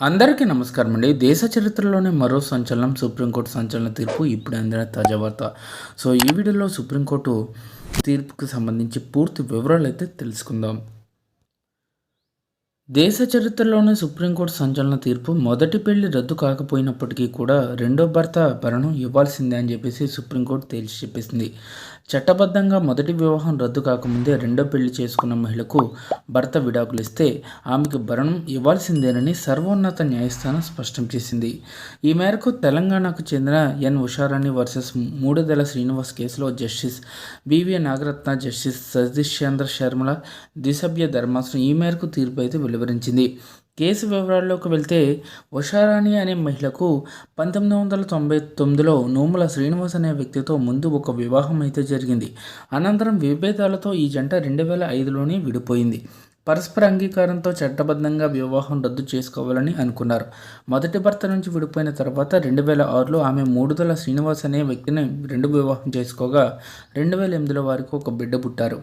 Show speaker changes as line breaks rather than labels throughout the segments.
అందరికీ నమస్కారం అండి. దేశ చరిత్రలోనే మరో సంచలనం సుప్రీంకోర్టు సంచలన తీర్పు ఇప్పుడు అందిన తాజా వార్త. సో ఈ వీడియోలో సుప్రీంకోర్టు తీర్పుకు సంబంధించి పూర్తి వివరాలు అయితే తెలుసుకుందాం. దేశ చరిత్రలోనే సుప్రీంకోర్టు సంచలన తీర్పు మొదటి పెళ్ళి రద్దు కాకపోయినప్పటికీ కూడా రెండో భర్త భరణం ఇవ్వాల్సిందే అని చెప్పేసి సుప్రీంకోర్టు తేల్చి చెప్పేసింది. చట్టబద్ధంగా మొదటి వివాహం రద్దు కాకముందే రెండో పెళ్ళి చేసుకున్న మహిళకు భర్త విడాకులు ఇస్తే ఆమెకు భరణం ఇవ్వాల్సిందేనని సర్వోన్నత న్యాయస్థానం స్పష్టం చేసింది. ఈ మేరకు తెలంగాణకు చెందిన ఎన్. ఉషారాణి వర్సెస్ మూడుదల శ్రీనివాస్ కేసులో justice B V Nagarathna justice Satish Chandra శర్మల ద్విసభ్య ధర్మాసనం ఈ మేరకు తీర్పు అయితే వెలువరించింది. కేసు వివరాల్లోకి వెళ్తే ఉషారాణి అనే మహిళకు పంతొమ్మిది వందల తొంభై తొమ్మిదిలో నోముల శ్రీనివాస్ అనే వ్యక్తితో ముందు ఒక వివాహం అయితే జరిగింది. అనంతరం విభేదాలతో ఈ జంట రెండు వేల ఐదులోనే విడిపోయింది. పరస్పర అంగీకారంతో చట్టబద్ధంగా వివాహం రద్దు చేసుకోవాలని అనుకున్నారు. మొదటి భర్త నుంచి విడిపోయిన తర్వాత రెండు వేల ఆరులో ఆమె మూడుదల శ్రీనివాస్ అనే వ్యక్తిని రెండు వివాహం చేసుకోగా రెండు వేల ఎనిమిదిలో వారికి ఒక బిడ్డ పుట్టారు.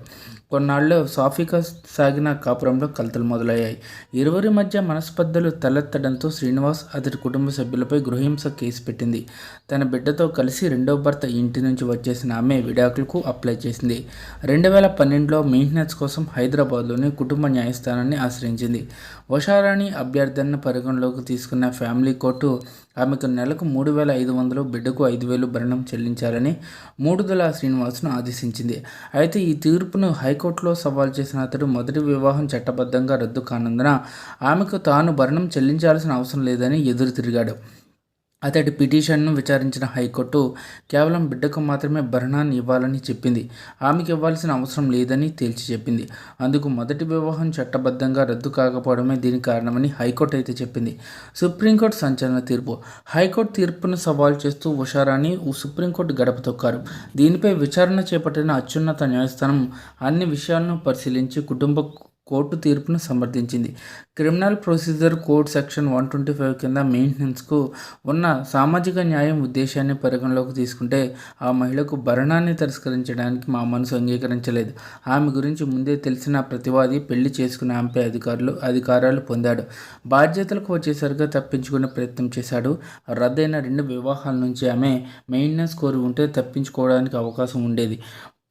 కొన్నాళ్ళు సాఫీగా సాగిన కాపురంలో కలతలు మొదలయ్యాయి. ఇరువురి మధ్య మనస్పర్ధలు తలెత్తడంతో శ్రీనివాస్ అతడి కుటుంబ సభ్యులపై గృహహింస కేసు పెట్టింది. తన బిడ్డతో కలిసి రెండో భర్త ఇంటి నుంచి వచ్చేసిన ఆమె విడాకులకు అప్లై చేసింది. రెండు వేల పన్నెండులో మెయింటెనెన్స్ కోసం హైదరాబాద్లోని కుటుంబ న్యాయస్థానాన్ని ఆశ్రయించింది. ఉషారాణి అభ్యర్థనను పరిగణలోకి తీసుకున్న ఫ్యామిలీ కోర్టు ఆమెకు నెలకు మూడు వేల ఐదు వందలు బిడ్డకు ఐదు వేలు భరణం చెల్లించాలని మూడుదల శ్రీనివాస్ను ఆదేశించింది. అయితే ఈ తీర్పును హైకోర్టులో సవాల్ చేసిన అతడు మొదటి వివాహం చట్టబద్ధంగా రద్దు కానందున ఆమెకు తాను భరణం చెల్లించాల్సిన అవసరం లేదని ఎదురు తిరిగాడు. అతడి పిటిషన్ను విచారించిన హైకోర్టు కేవలం బిడ్డకు మాత్రమే భరణాన్ని ఇవ్వాలని చెప్పింది. ఆమెకి ఇవ్వాల్సిన అవసరం లేదని తేల్చి చెప్పింది. అందుకు మొదటి వివాహం చట్టబద్ధంగా రద్దు కాకపోవడమే దీనికి కారణమని హైకోర్టు అయితే చెప్పింది. సుప్రీంకోర్టు సంచలన తీర్పు. హైకోర్టు తీర్పును సవాల్ చేస్తూ ఉషారాణి సుప్రీంకోర్టు గడప తొక్కారు. దీనిపై విచారణ చేపట్టిన అత్యున్నత న్యాయస్థానం అన్ని విషయాలను పరిశీలించి కుటుంబ కోర్టు తీర్పును సమర్థించింది. Criminal procedure code section one twenty five కింద మెయింటెనెన్స్కు ఉన్న సామాజిక న్యాయం ఉద్దేశాన్ని పరిగణలోకి తీసుకుంటే ఆ మహిళకు భరణాన్ని తిరస్కరించడానికి మా మనసు అంగీకరించలేదు. ఆమె గురించి ముందే తెలిసిన ప్రతివాది పెళ్ళి చేసుకునే ఆమెపై అధికారులు అధికారాలు పొందాడు. బాధ్యతలకు వచ్చేసరిగా తప్పించుకునే ప్రయత్నం చేశాడు. రద్దయిన రెండు వివాహాల నుంచి ఆమె మెయింటెనెన్స్ కోరి ఉంటే తప్పించుకోవడానికి అవకాశం ఉండేది.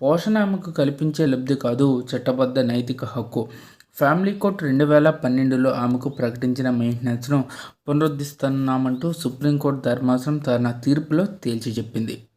పోషణ ఆమెకు కల్పించే లబ్ధి కాదు చట్టబద్ధ నైతిక హక్కు. ఫ్యామిలీ కోర్టు రెండు వేల పన్నెండులో ఆమెకు ప్రకటించిన మెయింటెనెన్స్ను పునరుద్ధరిస్తున్నామంటూ సుప్రీంకోర్టు ధర్మాసనం తన తీర్పులో తేల్చి చెప్పింది.